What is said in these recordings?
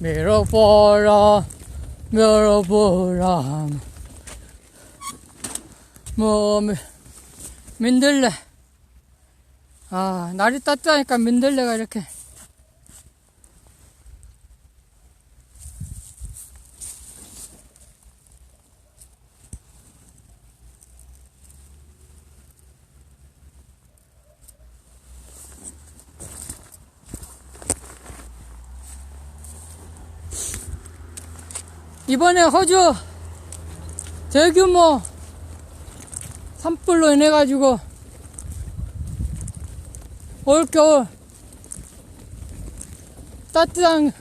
밀어보라 밀어보라. 뭐 미- 민들레. 아 날이 따뜻하니까 민들레가 이렇게 이번에 호주 대규모 산불로 인해 가지고 올 겨울 따뜻한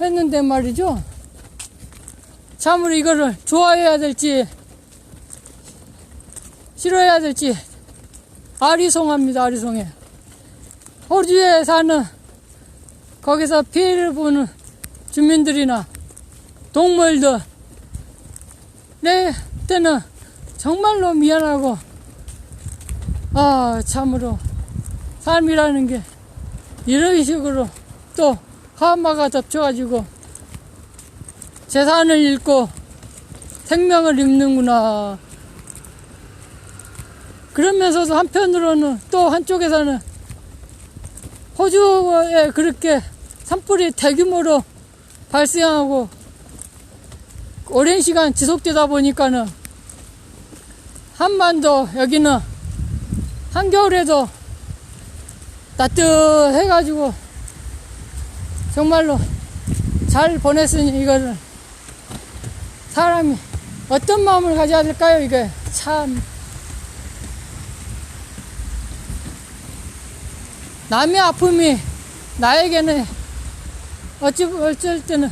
했는데 말이죠. 참으로 이거를 좋아해야 될지 싫어해야 될지 아리송합니다. 아리송해. 호주에 사는 거기서 피해를 보는 주민들이나 동물들. 내 때는 정말로 미안하고 아 참으로 삶이라는 게 이런 식으로 또 하마가 덮쳐가지고 재산을 잃고 생명을 잃는구나. 그러면서도 한편으로는 또 한쪽에서는 호주에 그렇게 산불이 대규모로 발생하고 오랜 시간 지속되다 보니까는 한반도 여기는 한겨울에도 따뜻해 가지고 정말로 잘 보냈으니 이거를 사람이 어떤 마음을 가져야 될까요? 이게 참 남의 아픔이 나에게는 어찌 어쩔 때는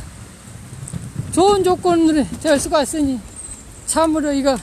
좋은 조건으로 될 수가 있으니 참으로 이거